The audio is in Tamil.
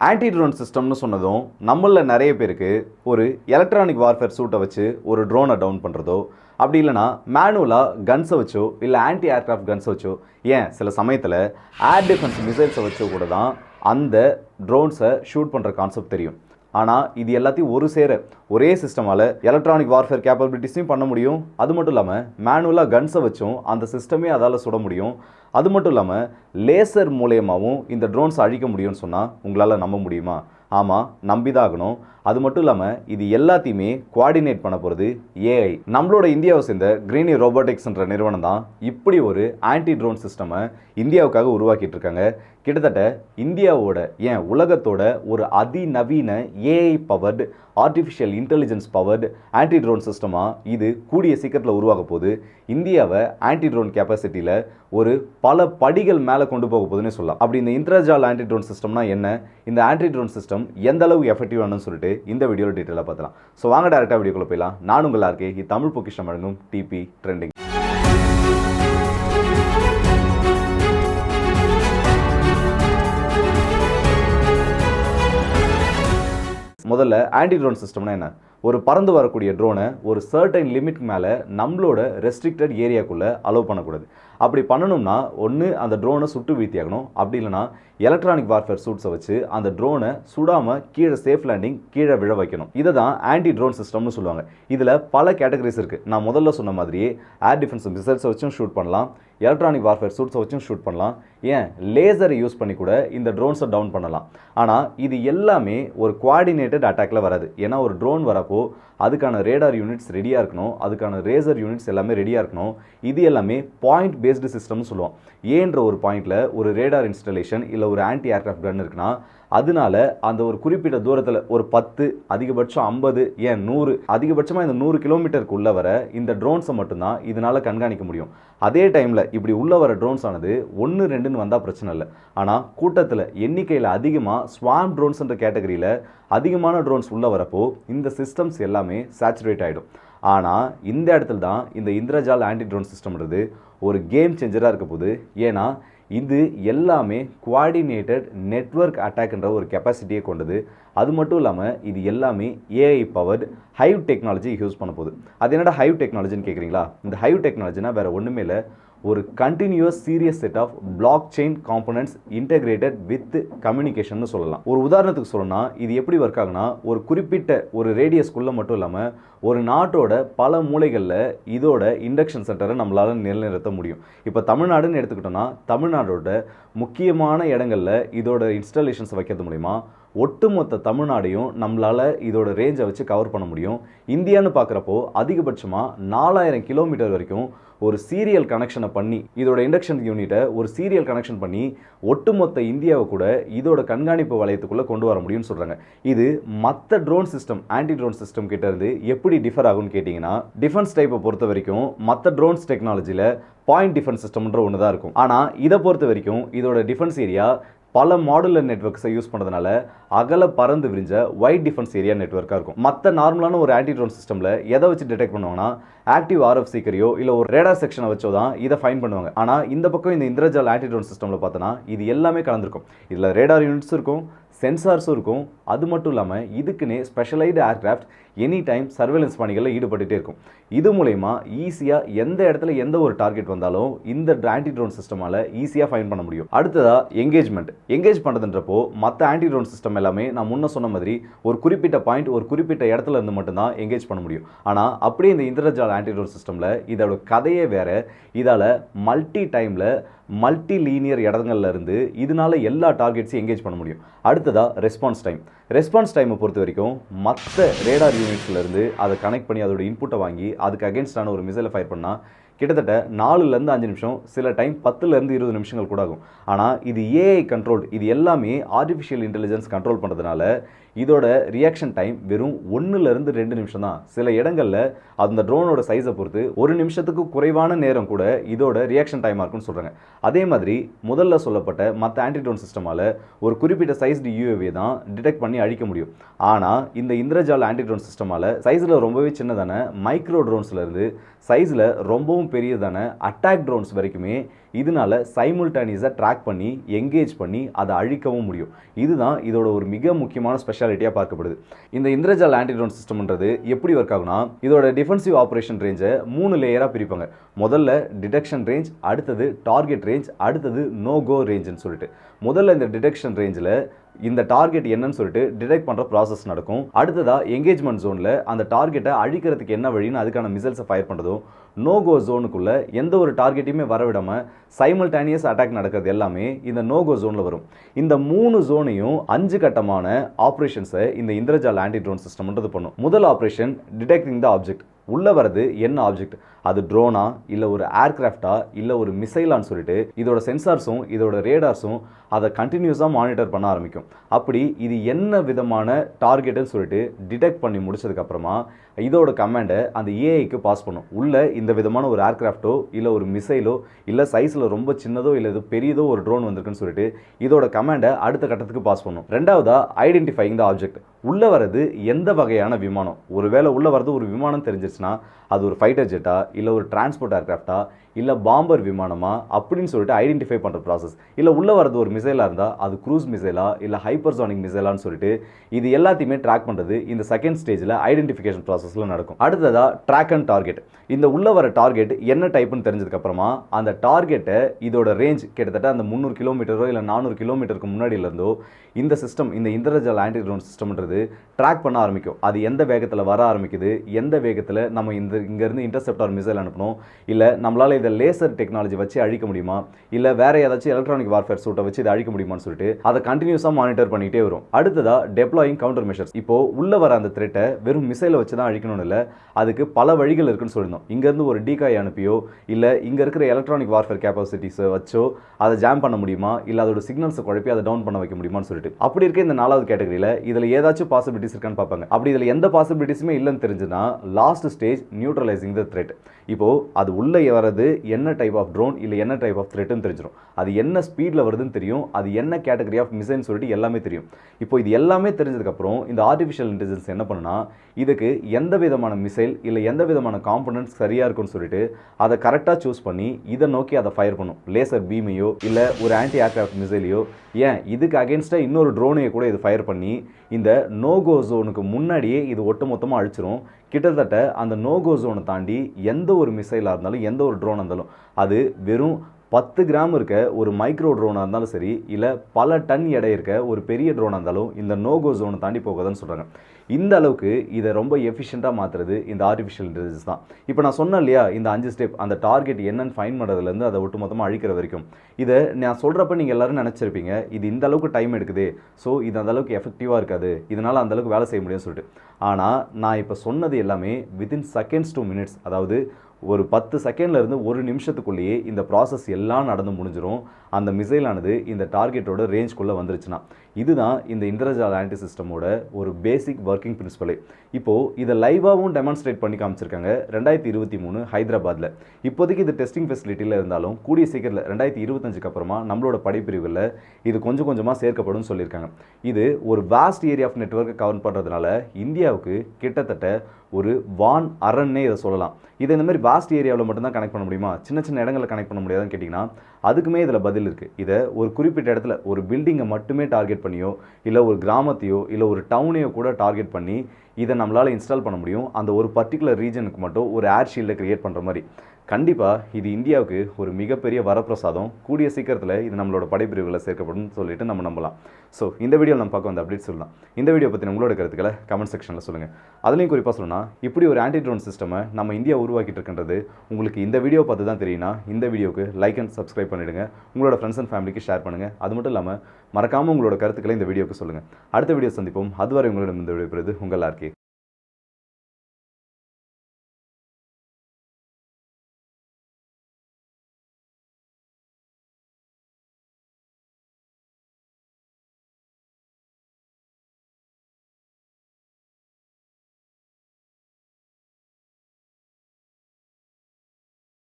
ஆன்டி ட்ரோன் சிஸ்டம்னு சொன்னதும் நம்மளில் நிறைய பேருக்கு ஒரு எலக்ட்ரானிக் வார்ஃபேர் சூட்டை வச்சு ஒரு ட்ரோனை டவுன் பண்ணுறதோ அப்படி இல்லைனா மேனுவலாக கன்ஸை வச்சோ இல்லை ஆன்டி ஏர்க்ராஃப்ட் கன்ஸை வச்சோ ஏன் சில சமயத்தில் ஏர் டிஃபென்ஸ் மிசைல்ஸை வச்சோ கூட தான் அந்த ட்ரோன்ஸை ஷூட் பண்ணுற கான்செப்ட் தெரியும். ஆனால் இது எல்லாத்தையும் ஒரு சேர ஒரே சிஸ்டமால் எலக்ட்ரானிக் வார்ஃபேர் கேப்பபிலிட்டிஸையும் பண்ண முடியும். அது மட்டும் இல்லாமல் மேனுவலாக கன்ஸை வச்சும் அந்த சிஸ்டமே அதால் சுட முடியும். அது மட்டும் இல்லாமல் லேசர் மூலயமாவும் இந்த ட்ரோன்ஸ் அழிக்க முடியும்னு சொன்னால் உங்களால் நம்ப முடியுமா? ஆமாம் நம்பிதாகணும் ஆகணும். அது மட்டும் இல்லாமல் இது எல்லாத்தையுமே குவாடினேட் பண்ண போகிறது ஏஐ நம்மளோட இந்தியாவை சேர்ந்த கிரீனி ரோபோட்டிக்ஸ்ன்ற நிறுவனம் தான் இப்படி ஒரு ஆன்டி ட்ரோன் சிஸ்டமை இந்தியாவுக்காக உருவாக்கிட்டு இருக்காங்க கிட்டத்தட்ட இந்தியாவோட ஏன் உலகத்தோட ஒரு அதிநவீன AI powered artificial intelligence powered anti drone சிஸ்டமாக இது கூடிய சீக்கிரத்தில் உருவாக போகுது. இந்தியாவை ஆன்டி ட்ரோன் கெப்பாசிட்டியில் ஒரு பல படிகள் மேலே கொண்டு போக போகுதுன்னு சொல்லலாம். அப்படி இந்த இன்ட்ராஜால் ஆன்டி ட்ரோன் சிஸ்டம்னா என்ன? இந்த ஆன்டி ட்ரோன் சிஸ்டம் எந்த அளவு எஃபெக்டிவானு சொல்லிட்டு இந்த வீடியோவில் டீட்டெயிலாக பார்த்தலாம். ஸோ வாங்க டேரெக்டாக வீடியோக்குள்ள போயிடலாம். நான் உங்கள் இருக்கே இது தமிழ் பொக்கிஷம் வழங்கும் டிபி ட்ரெண்டிங் முதல்ல ஆன்டி ட்ரோன் சிஸ்டம்னா என்ன? ஒரு பறந்து வரக்கூடிய ட்ரோனை ஒரு சர்டைன் லிமிட் மேலே நம்மளோட ரெஸ்ட்ரிக்டட் ஏரியாக்குள்ளே அலோவ் பண்ணக்கூடாது. அப்படி பண்ணணும்னா ஒன்று அந்த ட்ரோனை சுட்டு வீழ்த்தியாகணும். அப்படி இல்லைனா எலக்ட்ரானிக் வார்ஃபேர் சூட்ஸை வச்சு அந்த ட்ரோனை சுடாமல் கீழே சேஃப் லேண்டிங் கீழே விழ வைக்கணும். இதை தான் ஆன்டி ட்ரோன் சிஸ்டம்னு சொல்லுவாங்க. இதில் பல கேட்டகரிஸ் இருக்குது நான் முதல்ல சொன்ன மாதிரியே ஏர் டிஃபென்ஸ் மிசைல்ஸை வச்சும் ஷூட் பண்ணலாம். எலக்ட்ரானிக் வார்ஃபேர் சூட்ஸை வச்சும் ஷூட் பண்ணலாம். ஏன்? லேசரை யூஸ் பண்ணி கூட இந்த ட்ரோன்ஸை டவுன் பண்ணலாம். ஆனால் இது எல்லாமே ஒரு குவாடினேட்டட் அட்டாக்ல வராது. ஏன்னா ஒரு ட்ரோன் வரப்போ அதுக்கான ரேடார் யூனிட்ஸ் ரெடியாக இருக்கணும். அதுக்கான ரேசர் யூனிட்ஸ் எல்லாமே ரெடியாக இருக்கணும். இது எல்லாமே பாயிண்ட் பேஸ்டு சிஸ்டம்னு சொல்லுவோம். ஏன்ற ஒரு பாயிண்டில் ஒரு ரேடார் இன்ஸ்டலேஷன் இல்லை ஒரு ஆன்டி ஏர்க்ராஃப்ட் கன் இருக்குன்னா அதனால அந்த ஒரு குறிப்பிட்ட தூரத்தில் ஒரு பத்து அதிகபட்சம் ஐம்பது ஏன் நூறு அதிகபட்சமாக இந்த நூறு கிலோமீட்டருக்கு உள்ள வர இந்த ட்ரோன்ஸை மட்டும்தான் இதனால் கண்காணிக்க முடியும். அதே டைமில் இப்படி உள்ள வர ட்ரோன்ஸ் ஆனது ஒன்று ரெண்டுன்னு வந்தால் பிரச்சனை இல்லை. ஆனால் கூட்டத்தில் எண்ணிக்கையில் அதிகமாக ஸ்வாம் ட்ரோன்ஸ்ன்ற கேட்டகரியில் அதிகமான ட்ரோன்ஸ் உள்ள வரப்போ இந்த சிஸ்டம்ஸ் எல்லாமே சேச்சுரேட் ஆகிடும் ஆனால் இந்த இடத்துல தான் இந்த இந்திரஜால் ஆன்டி ட்ரோன் சிஸ்டம்ன்றது ஒரு கேம் சேஞ்சராக இருக்க போகுது. ஏன்னா இது எல்லாமே குவாடினேட்டட் நெட்வொர்க் அட்டாக்ன்ற ஒரு கெப்பாசிட்டியை கொண்டது. அது மட்டும் இல்லாமல் இது எல்லாமே AI powered hive technology use பண்ண போகுது. அது என்னடா ஹைவ் டெக்னாலஜின்னு கேட்குறீங்களா இந்த ஹைவ் டெக்னாலஜினா வேறு ஒன்றுமே இல்லை. ஒரு continuous series set of blockchain components integrated with communication சொல்லலாம். ஒரு உதாரணத்துக்கு சொல்லணும்னா இது எப்படி ஒர்க் ஆகுனா ஒரு குறிப்பிட்ட ஒரு ரேடியஸ்க்குள்ளே மட்டும் இல்லாமல் ஒரு நாட்டோட பல மூலைகளில் இதோட இண்டக்ஷன் சென்டரை நம்மளால் நிலைநிறுத்த முடியும். இப்போ தமிழ்நாடுன்னு எடுத்துக்கிட்டோம்னா தமிழ்நாடோட முக்கியமான இடங்களில் இதோட இன்ஸ்டாலேஷன்ஸ் வைக்கிறது மூலிமா ஒட்டுமொத்த தமிழ்நாடையும் நம்மளால் இதோட ரேஞ்சை வச்சு கவர் பண்ண முடியும். இந்தியான்னு பார்க்குறப்போ அதிகபட்சமாக நாலாயிரம் கிலோமீட்டர் வரைக்கும் ஒரு சீரியல் கனெக்ஷனை பண்ணி இதோட இண்டக்ஷன் யூனிட்டை ஒரு சீரியல் கனெக்ஷன் பண்ணி ஒட்டுமொத்த இந்தியாவை கூட இதோட கண்காணிப்பு வளையத்துக்குள்ளே கொண்டு வர முடியும்னு சொல்கிறாங்க இது மற்ற drone system anti drone system கிட்டேருந்து எப்படி டிஃபர் ஆகும்னு கேட்டிங்கன்னா டிஃபென்ஸ் டைப்பை பொறுத்த வரைக்கும் மற்ற ட்ரோன்ஸ் டெக்னாலஜியில் பாயிண்ட் டிஃபென்ஸ் சிஸ்டம்ன்ற ஒன்று தான் இருக்கும். ஆனால் இதை பொறுத்த வரைக்கும் இதோட டிஃபென்ஸ் ஏரியா பல மாடுலர் நெட்ஒர்க்ஸை யூஸ் பண்ணுறதுனால அகல பறந்து விரிஞ்ச வைட் டிஃபென்ஸ் ஏரியா நெட்ஒர்க்காக இருக்கும். மற்ற நார்மலான ஒரு ஆன்டி ட்ரோன் சிஸ்டமில் எதை வச்சு டிடெக்ட் பண்ணுவாங்கன்னா ஆக்டிவ் ஆர்எஃப் சீக்கரையோ இல்லை ஒரு ரேடார் செக்ஷனை வச்சோ தான் இதை ஃபைன் பண்ணுவாங்க. ஆனால் இந்த பக்கம் இந்த இந்திரஜால் ஆன்டி ட்ரோன் சிஸ்டமில் பார்த்தோன்னா இது எல்லாமே கலந்துருக்கும். இதில் ரேடார் யூனிட்ஸும் இருக்கும் சென்சார்ஸும் இருக்கும். அது மட்டும் இல்லாமல் இதுக்குன்னே specialised aircraft any time surveillance பணிகளில் ஈடுபட்டுட்டே இருக்கும். இது மூலயமா ஈஸியாக எந்த இடத்துல எந்த ஒரு டார்கெட் வந்தாலும் இந்த ஆன்டி ட்ரோன் சிஸ்டமால் ஈஸியாக ஃபைன் பண்ண முடியும். அடுத்ததாக எங்கேஜ்மெண்ட் எங்கேஜ் பண்ணுறதுன்றப்போ மற்ற ஆன்டி ட்ரோன் சிஸ்டம் எல்லாமே நான் முன்ன சொன்ன மாதிரி ஒரு குறிப்பிட்ட பாயிண்ட் ஒரு குறிப்பிட்ட இடத்துல இருந்து மட்டும்தான் எங்கேஜ் பண்ண முடியும். ஆனால் அப்படியே இந்த இந்திரஜால் ஆன்டி ட்ரோன் சிஸ்டமில் இதோட கதையே வேறு. இதால் மல்டி டைமில் மல்டி லீனியர் இடங்கள்ல இருந்து இதனால எல்லா டார்கெட்ஸையும் எங்கேஜ் பண்ண முடியும். அடுத்ததாக ரெஸ்பான்ஸ் டைம் ரெஸ்பான்ஸ் டைமை பொறுத்த வரைக்கும் மற்ற ரேடார் யூனிட்ஸ்லேருந்து அதை கனெக்ட் பண்ணி அதோட இன்புட்டை வாங்கி அதுக்கு அகேன்ஸ்டான ஒரு மிசைலை ஃபயர் பண்ணால் கிட்டத்தட்ட நாலுலேருந்து அஞ்சு நிமிஷம் சில டைம் பத்துலேருந்து இருபது நிமிஷங்கள் கூட ஆகும். ஆனால் இது ஏஐ கண்ட்ரோல் இது எல்லாமே ஆர்டிஃபிஷியல் இன்டெலிஜென்ஸ் கண்ட்ரோல் பண்ணுறதுனால இதோட ரியாக்ஷன் டைம் வெறும் ஒன்றுலேருந்து ரெண்டு நிமிஷம் தான். சில இடங்களில் அந்த ட்ரோனோட சைஸை பொறுத்து ஒரு நிமிஷத்துக்கு குறைவான நேரம் கூட இதோட ரியாக்ஷன் டைமாக இருக்கும்னு சொல்கிறாங்க அதே மாதிரி முதல்ல சொல்லப்பட்ட மற்ற ஆன்டிட்ரோன் சிஸ்டமால் ஒரு குறிப்பிட்ட சைஸ்டு யூஏவே தான் டிடெக்ட் பண்ணி அழிக்க முடியும். ஆனால் இந்த இந்திரஜால் ஆன்டிட்ரோன் சிஸ்டமால் சைஸில் ரொம்பவே சின்னதான மைக்ரோ ட்ரோன்ஸ்லேருந்து சைஸில் ரொம்பவும் மிகவும் பெரியதான அட்டாக் ட்ரோன்ஸ் வரைக்குமே இதனால சைமுல்டானியஸாக ட்ராக் பண்ணி எங்கேஜ் பண்ணி அதை அழிக்கவும் முடியும். இதுதான் இதோட ஒரு மிக முக்கியமான ஸ்பெஷாலிட்டியாக பார்க்கப்படுது. இந்த இந்திரஜால் ஆன்டி ட்ரோன் சிஸ்டம்ன்றது எப்படி ஒர்க் ஆகுனா இதோட டிஃபென்சிவ் ஆப்ரேஷன் ரேஞ்சை மூணு லேயராக பிரிப்பாங்க. முதல்ல டிடெக்ஷன் ரேஞ்ச் அடுத்தது டார்கெட் ரேஞ்ச் அடுத்தது நோ கோ ரேஞ்சுன்னு சொல்லிட்டு. முதல்ல இந்த டிடெக்ஷன் ரேஞ்சில் இந்த டார்கெட் என்னன்னு சொல்லிட்டு டிடெக்ட் பண்ணுற ப்ராசஸ் நடக்கும். அடுத்ததாக எங்கேஜ்மெண்ட் ஜோனில் அந்த டார்கெட்டை அழிக்கிறதுக்கு என்ன வழின்னு அதுக்கான மிசைல்ஸை ஃபயர் பண்ணுறதும் நோ கோ எந்த ஒரு டார்கெட்டையுமே வரவிடாமல் சைமல்டேனியஸ் அட்டாக் நடக்கிறது எல்லாமே இந்த நோ கோ ஜோனில் வரும். இந்த மூணு ஜோனையும் அஞ்சு கட்டமான ஆப்ரேஷன்ஸை இந்த இந்திரஜால் ஆன்டி ட்ரோன் சிஸ்டம்ன்றது பண்ணும். முதல் ஆப்ரேஷன் டிடெக்டிங் த ஆப்ஜெக்ட் உள்ளே வரது என்ன ஆப்ஜெக்ட் அது ட்ரோனா இல்லை ஒரு ஏர்கிராஃப்டா இல்லை ஒரு மிசைலான்னு சொல்லிட்டு இதோட சென்சார்ஸும் இதோட ரேடார்ஸும் அதை கண்டினியூஸாக மானிட்டர் பண்ண ஆரம்பிக்கும். அப்படி இது என்ன விதமான டார்கெட்டுன்னு சொல்லிட்டு டிடெக்ட் பண்ணி முடிச்சதுக்கப்புறமா இதோட கமாண்டை அந்த ஏஐக்கு பாஸ் பண்ணும். உள்ளே இந்த விதமான ஒரு ஏர்கிராஃப்டோ இல்லை ஒரு மிசைலோ இல்லை சைஸில் ரொம்ப சின்னதோ இல்லை இது பெரியதோ ஒரு ட்ரோன் வந்திருக்குன்னு சொல்லிட்டு இதோட கமாண்டை அடுத்த கட்டத்துக்கு பாஸ் பண்ணும். ரெண்டாவதாக ஐடென்டிஃபைங் த ஆப்ஜெக்ட் உள்ளே வர்றது எந்த வகையான விமானம்? ஒருவேளை உள்ளே வர்றது ஒரு விமானம் தெரிஞ்சிருச்சுன்னா அது ஒரு ஃபைட்டர் ஜெட்டா இல்லை ஒரு டிரான்ஸ்போர்ட் ஏர்கிராஃப்டா இல்லை பாம்பர் விமானமா அப்படின்னு சொல்லிட்டு ஐடென்டிஃபை பண்ணுற ப்ராசஸ் இல்லை உள்ளே வரது ஒரு மிசைலாக இருந்தால் அது க்ரூஸ் மிசைலா இல்லை ஹைப்பர்சானிக் மிசைலான்னு சொல்லிட்டு இது எல்லாத்தையுமே ட்ராக் பண்ணுறது இந்த செகண்ட் ஸ்டேஜில் ஐடென்டிஃபிகேஷன் ப்ராசஸில் நடக்கும். அடுத்ததாக ட்ராக் அண்ட் டார்கெட் இந்த உள்ளே வர டார்கெட் என்ன டைப்புன்னு தெரிஞ்சதுக்கப்புறமா அந்த டார்கெட்டை இதோட ரேஞ்ச் கிட்டத்தட்ட அந்த முந்நூறு கிலோமீட்டரோ இல்லை நானூறு கிலோமீட்டருக்கு முன்னாடியிலேருந்தோ இந்த சிஸ்டம் இந்த இந்திரஜல் ஆன்டி ட்ரோன் சிஸ்டம்ன்றது ட்ராக் பண்ண ஆரம்பிக்கும். அது எந்த வேகத்தில் வர ஆரம்பிக்குது எந்த வேகத்தில் நம்ம இந்த இங்கேருந்து இன்டர்செப்டார் மிசைல் அனுப்பணும் இல்லை நம்மளால் இதை லேசர் டெக்னாலஜி வச்சு அழிக்க முடியுமா? இல்லை வேற ஏதாச்சும் எலக்ட்ரானிக் வார்ஃபேர் சூட்டை வச்சு இதை அழிக்க முடியுமான்னு சொல்லிட்டு அதை கண்டினியூஸாக மானிட்டர் பண்ணிகிட்டே வரும். அடுத்ததா டெப்ளாயிங் கவுண்டர் மெஷர்ஸ் இப்போ உள்ள வர அந்த த்ரெட்டை வெறும் மிசைலை வச்சு தான் அழிக்கணும்னு இல்லை அதுக்கு பல வழிகள் இருக்குன்னு சொல்லியிருந்தோம். இங்கேருந்து ஒரு டீகாய் அனுப்பியோ இல்லை இங்கே இருக்கிற எலக்ட்ரானிக் வார்ஃபேர் கேப்பாசிட்டிஸை வச்சோ அதை ஜாம் பண்ண முடியுமா? இல்லை அதோட சிக்னல்ஸை குழப்பி அதை டவுன் பண்ண வைக்க முடியுமான்னு சொல்லிட்டு. அப்படி இருக்க இந்த நாலாவது கேட்டகரியில் இதில் ஏதாச்சும் பாசிபிலிட்டிஸ் இருக்கான்னு பார்ப்பாங்க. அப்படி இதில் எந்த பாசிபிலிட்டிஸுமே இல்லைன்னு தெரிஞ்சுன்னா last stage neutralising the threat இப்போ அது உள்ளே வர்றது என்ன டைப் ஆஃப் ட்ரோன் இல்லை என்ன டைப் ஆஃப் த்ரெட்னு தெரிஞ்சிடும் அது என்ன ஸ்பீடில் வருதுன்னு தெரியும். அது என்ன கேட்டகரி ஆஃப் மிசைன்னு சொல்லிட்டு எல்லாமே தெரியும். இப்போ இது எல்லாமே தெரிஞ்சதுக்கப்புறம் இந்த ஆர்டிஃபிஷியல் இன்டெலிஜென்ஸ் என்ன பண்ணுன்னா இதுக்கு எந்த விதமான மிசைல் இல்லை எந்த விதமான காம்பனன்ட்ஸ் சரியாக இருக்கும்னு சொல்லிட்டு அதை கரெக்டாக சூஸ் பண்ணி இதை நோக்கி அதை ஃபயர் பண்ணும். லேசர் பீமையோ இல்லை ஒரு ஆன்டி ஏர்கிராஃப்ட் மிசைலையோ ஏன்? இதுக்கு அகேன்ஸ்டாக இன்னொரு ட்ரோனையை கூட இது ஃபயர் பண்ணி இந்த நோகோ ஜோனுக்கு முன்னாடியே இது ஒட்டுமொத்தமாக அழிச்சிரும். கிட்டத்தட்ட அந்த நோகோ ஜோனை தாண்டி எந்த ஒரு மிசைலாக இருந்தாலும் எந்த ஒரு ட்ரோனாக இருந்தாலும் அது வெறும் பத்து கிராம் இருக்க ஒரு மைக்ரோ ட்ரோனாக இருந்தாலும் சரி இல்லை பல டன் எடை இருக்க ஒரு பெரிய ட்ரோனாக இருந்தாலும் இந்த நோகோ ஜோனை தாண்டி போகாதுன்னு சொல்கிறாங்க இந்த அளவுக்கு இதை ரொம்ப எஃபிஷியண்ட்டாக மாற்றுறது இந்த ஆர்டிஃபிஷியல் இன்டெலிஜென்ஸ் தான். இப்போ நான் சொன்னேன் இல்லையா இந்த அஞ்சு ஸ்டெப் அந்த டார்கெட் என்னன்னு ஃபைன் பண்ணுறதுலேருந்து அதை ஒட்டு மொத்தமாக அழிக்கிற வரைக்கும். இதை நான் சொல்கிறப்ப நீங்கள் எல்லோரும் நினச்சிருப்பீங்க இது இந்த அளவுக்கு டைம் எடுக்குது ஸோ இது அந்த அளவுக்கு எஃபெக்டிவாக இருக்காது இதனால் அந்த அளவுக்கு வேலை செய்ய முடியும்னு சொல்லிட்டு. ஆனால் நான் இப்போ சொன்னது எல்லாமே வித்தின் செகண்ட்ஸ் டூ மினிட்ஸ் அதாவது ஒரு பத்து செகண்ட்ல இருந்து ஒரு நிமிஷத்துக்குள்ளேயே இந்த ப்ராசஸ் எல்லாம் நடந்து முடிஞ்சிரும். அந்த மிசைலானது இந்த டார்கெட்டோட ரேஞ்ச்குள்ளே வந்துருச்சுன்னா இதுதான் இந்த இன்டர்ஜால் ஆன்டி சிஸ்டமோட ஒரு பேசிக் ஒர்க்கிங் பிரின்சிபலே இப்போது இதை லைவாகவும் டெமான்ஸ்ட்ரேட் பண்ணி காமிச்சிருக்காங்க ரெண்டாயிரத்தி இருபத்தி மூணு ஹைதராபாத்தில் இப்போதைக்கு இது டெஸ்டிங் ஃபெசிலிட்டியில் இருந்தாலும் கூடிய சீக்கிரத்தில் ரெண்டாயிரத்தி இருபத்தஞ்சுக்கு அப்புறமா நம்மளோட படைப்பிரிவில் இது கொஞ்சம் கொஞ்சமாக சேர்க்கப்படும் சொல்லியிருக்காங்க. இது ஒரு வாஸ்ட் ஏரியா ஆஃப் நெட்ஒர்க்கை கவர் பண்ணுறதுனால இந்தியாவுக்கு கிட்டத்தட்ட ஒரு வான் அரண்னே இதை சொல்லலாம். இதை இந்த மாதிரி வாஸ்ட் ஏரியாவில் மட்டும்தான் கனெக்ட் பண்ண முடியுமா? சின்ன சின்ன இடங்களில் கனெக்ட் பண்ண முடியாதுன்னு கேட்டிங்கன்னா அதுக்குமே இதில் பதில் இருக்குது இதை ஒரு குறிப்பிட்ட இடத்துல ஒரு பில்டிங்கை மட்டுமே டார்கெட் பண்ணியோ இல்லை ஒரு கிராமத்தையோ இல்லை ஒரு டவுனையோ கூட டார்கெட் பண்ணி இதை நம்மளால் இன்ஸ்டால் பண்ண முடியும். அந்த ஒரு பர்டிகுலர் ரீஜனுக்கு மட்டும் ஒரு ஏர் ஷீல்டை க்ரியேட் பண்ணுற மாதிரி. கண்டிப்பாக இது இந்தியாவுக்கு ஒரு மிகப்பெரிய வரப்பிரசாதம். கூடிய சீக்கிரத்தில் இது நம்மளோட படைப்பிரிவுகளை சேர்க்கப்படும் சொல்லிட்டு நம்ம நம்பலாம். ஸோ இந்த வீடியோவில் நம்ம பார்க்க வந்த அப்டேட் சொல்லலாம். இந்த வீடியோ பற்றி உங்களோட கருத்துக்களை கமெண்ட் செக்ஷனில் சொல்லுங்கள் அதுலேயும் குறிப்பாக சொல்லணும்னா இப்படி ஒரு ஆன்டி ட்ரோன் சிஸ்டமை நம்ம இந்தியா உருவாக்கிட்டு இருக்கின்றது உங்களுக்கு இந்த வீடியோ பார்த்து தான் தெரியும்னா இந்த வீடியோக்கு லைக் அண்ட் சப்ஸ்கிரைப் பண்ணிவிடுங்க உங்களோட ஃப்ரெண்ட்ஸ் அண்ட் ஃபேமிலிக்கு ஷேர் பண்ணுங்கள் அது மட்டும் இல்லாமல் மறக்காமல் உங்களோட கருத்துக்களை இந்த வீடியோக்கு சொல்லுங்கள் அடுத்த வீடியோ சந்திப்போம். அதுவரை உங்களிடம் இந்த விடைபெறுவது உங்கள் ஆர்கே